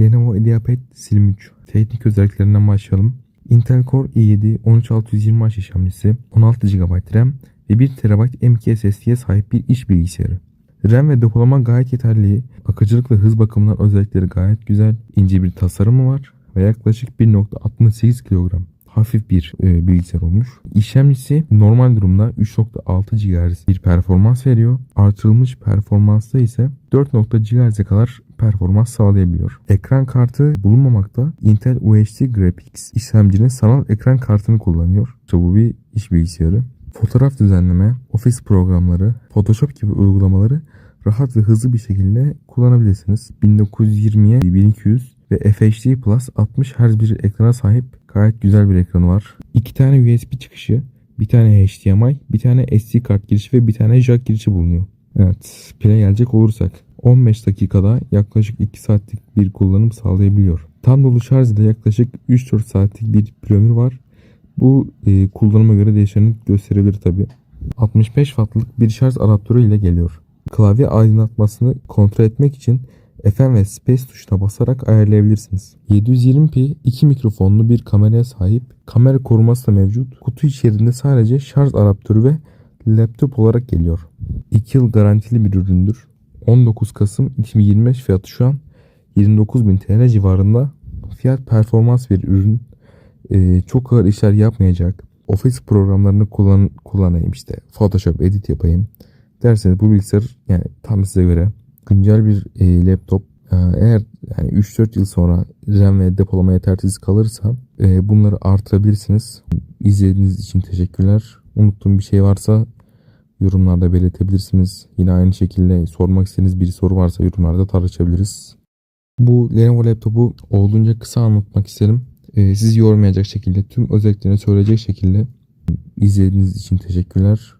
Lenovo IdeaPad Slim 3. Teknik özelliklerinden başlayalım. Intel Core i7 13620H işlemcisi, 16 GB RAM ve 1 TB M.2 SSD'ye sahip bir iş bilgisayarı. RAM ve depolama gayet yeterli. Akıcılık ve hız bakımından özellikleri gayet güzel. İnce bir tasarımı var ve yaklaşık 1.68 kilogram hafif bir e, bilgisayar olmuş. İşlemcisi normal durumda 3.6 GHz bir performans veriyor. Artırılmış performansta ise 4.0 GHz'e kadar performans sağlayabiliyor. Ekran kartı bulunmamakta. Intel UHD Graphics işlemcinin sanal ekran kartını kullanıyor. İşte bu bir iş bilgisayarı. Fotoğraf düzenleme, ofis programları, Photoshop gibi uygulamaları rahat ve hızlı bir şekilde kullanabilirsiniz. 1920'ye 1200 ve FHD Plus 60 Hz bir ekrana sahip gayet güzel bir ekranı var. İki tane USB çıkışı, bir tane HDMI, bir tane SD kart girişi ve bir tane jack girişi bulunuyor. Evet, pile gelecek olursak 15 dakikada yaklaşık 2 saatlik bir kullanım sağlayabiliyor. Tam dolu şarj ile yaklaşık 3-4 saatlik bir ömrü var. Bu e, kullanıma göre değişkenlik gösterebilir tabi. 65 wattlık bir şarj adaptörü ile geliyor. Klavye aydınlatmasını kontrol etmek için FM ve Space tuşuna basarak ayarlayabilirsiniz. 720p 2 mikrofonlu bir kameraya sahip. Kamera koruması da mevcut. Kutu içerisinde sadece şarj adaptörü ve laptop olarak geliyor. 2 yıl garantili bir üründür. 19 Kasım 2025 fiyatı şu an 29.000 TL civarında. Fiyat performans bir ürün. Ee, çok ağır işler yapmayacak. Office programlarını kullan kullanayım işte. Photoshop edit yapayım. Derseniz bu bilgisayar yani tam size göre güncel bir e, laptop e, eğer yani 3-4 yıl sonra RAM ve depolama yetersiz kalırsa e, bunları artırabilirsiniz. İzlediğiniz için teşekkürler. Unuttuğum bir şey varsa yorumlarda belirtebilirsiniz. Yine aynı şekilde sormak istediğiniz bir soru varsa yorumlarda tartışabiliriz. Bu Lenovo laptopu olduğunca kısa anlatmak isterim. E, sizi yormayacak şekilde tüm özelliklerini söyleyecek şekilde izlediğiniz için teşekkürler.